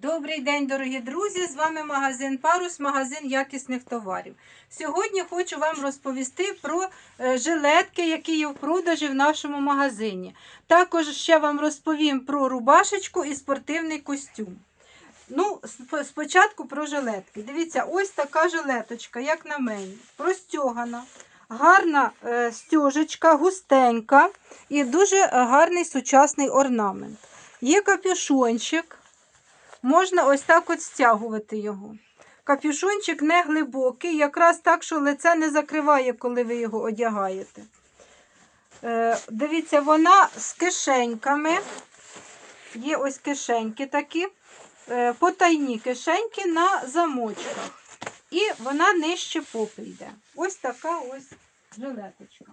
Добрий день, дорогі друзі! З вами магазин Парус, магазин якісних товарів. Сьогодні хочу вам розповісти про е, жилетки, які є в продажі в нашому магазині. Також ще вам розповім про рубашечку і спортивний костюм. Ну, спочатку про жилетки. Дивіться, ось така жилеточка, як на мені, простягана. Гарна е, стяжечка, густенька і дуже гарний сучасний орнамент. Є капюшончик. Можна ось так от стягувати його. Капюшончик не глибокий, якраз так, що лице не закриває, коли ви його одягаєте. Е, дивіться, вона з кишеньками. Є ось кишеньки такі, е, потайні кишеньки на замочках. І вона нижче попи йде. Ось така ось жилеточка.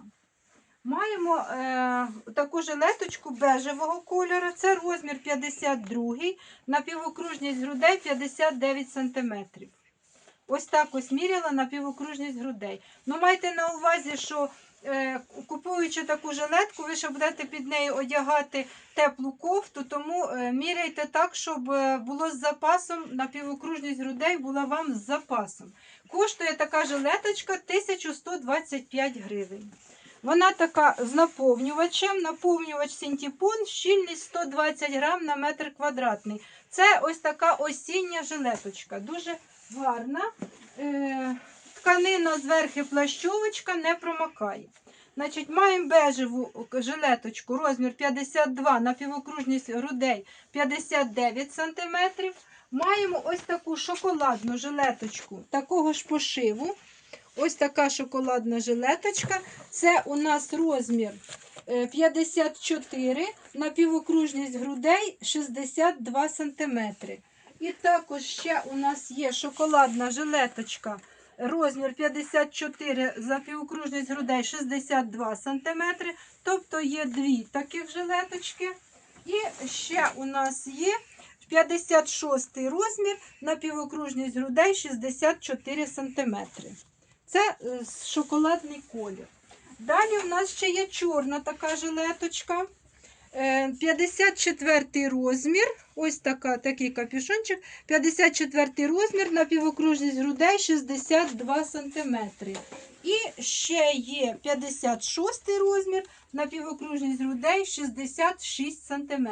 Маємо е, таку жилеточку бежевого кольору. Це розмір 52 напівокружність грудей 59 см. Ось так ось міряла напівокружність грудей. Ну, майте на увазі, що е, купуючи таку жилетку, ви ще будете під нею одягати теплу кофту, тому е, міряйте так, щоб е, було з запасом, напівокружність грудей була вам з запасом. Коштує така жилеточка 1125 гривень. Вона така з наповнювачем, наповнювач синтепон, щільність 120 грам на метр квадратний. Це ось така осіння жилеточка, дуже гарна. Е, тканина зверху плащовочка не промокає. Значить, маємо бежеву жилеточку, розмір 52 на півокружність грудей 59 см. Маємо ось таку шоколадну жилеточку такого ж пошиву. Ось така шоколадна жилеточка. Це у нас розмір е, 54 на півокружність грудей 62 см. І також ще у нас є шоколадна жилеточка. Розмір 54 за півокружність грудей 62 см. Тобто є дві таких жилеточки. І ще у нас є 56 розмір на півокружність грудей 64 см. Це е, шоколадний колір. Далі у нас ще є чорна така жилеточка. Е, 54 розмір. Ось така, такий капюшончик. 54 розмір на півокружність грудей 62 см. І ще є 56 розмір на півокружність грудей 66 см.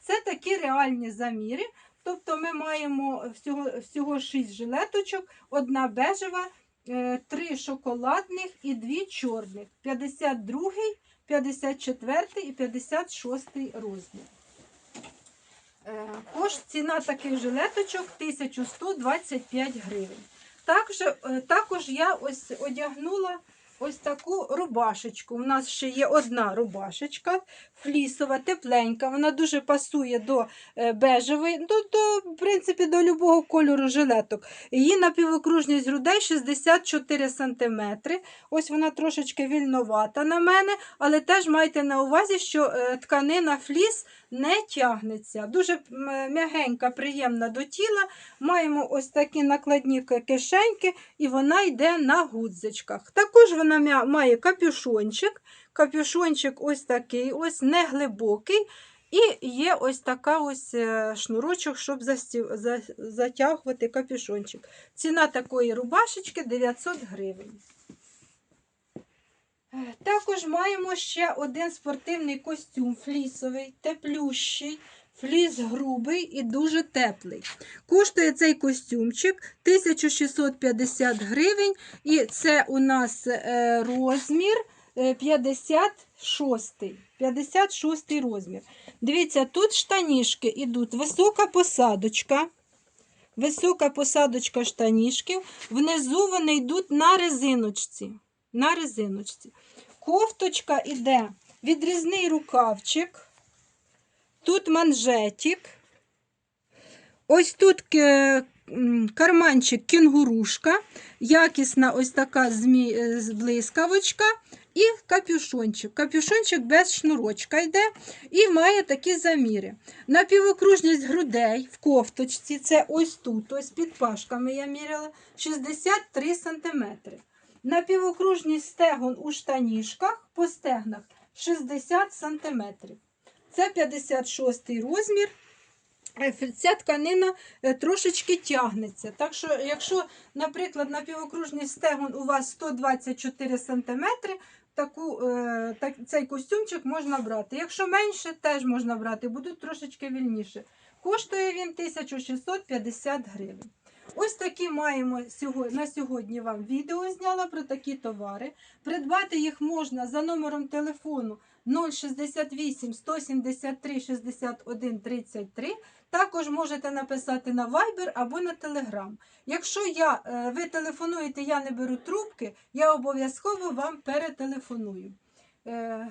Це такі реальні заміри. Тобто ми маємо всього, всього 6 жилеточок, одна бежева, е, три шоколадних і дві чорних. 52, 54 і 56 розмір. Е, Кошт ціна таких жилеточок 1125 гривень. Також, е, також я ось одягнула ось таку рубашечку. У нас ще є одна рубашечка, флісова, тепленька. Вона дуже пасує до е, бежевої, до, до, в принципі, до любого кольору жилеток. Її напівокружність грудей 64 см. Ось вона трошечки вільновата на мене, але теж майте на увазі, що е, тканина фліс не тягнеться. Дуже м'ягенька, приємна до тіла. Маємо ось такі накладні кишеньки, і вона йде на гудзичках. Також вона мя- має капюшончик. Капюшончик ось такий, ось неглибокий. І є ось така ось е, шнурочок, щоб затягувати капюшончик. Ціна такої рубашечки 900 гривень. Е, Також маємо ще один спортивний костюм флісовий, теплющий, фліс грубий і дуже теплий. Коштує цей костюмчик 1650 гривень, і це у нас е, розмір е, 56. 56 розмір. Дивіться, тут штанішки йдуть, висока посадочка. Висока посадочка штанішків. Внизу вони йдуть на резиночці. На резиночці. Кофточка йде відрізний рукавчик. Тут манжетик. Ось тут карманчик кінгурушка, якісна ось така е, блискавочка і капюшончик. Капюшончик без шнурочка йде і має такі заміри. На півокружність грудей в кофточці, це ось тут, ось під пашками я міряла, 63 см. На півокружність стегон у штанішках по стегнах 60 см. Це 56 розмір. е, ця тканина е, трошечки тягнеться. Так що, якщо, наприклад, на півокружний стегон у вас 124 см, таку, е, так, цей костюмчик можна брати. Якщо менше, теж можна брати, будуть трошечки вільніше. Коштує він 1650 гривень. Ось такі маємо на сьогодні вам відео зняла про такі товари. Придбати їх можна за номером телефону 068 173 61 33. Також можете написати на Viber або на Telegram. Якщо я, е, ви телефонуєте, я не беру трубки, я обов'язково вам перетелефоную. Е,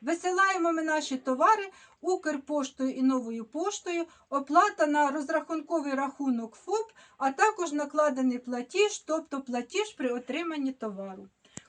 Висилаємо ми наші товари Укрпоштою і новою поштою, оплата на розрахунковий рахунок ФОП, а також накладений платіж, тобто платіж при отриманні товару.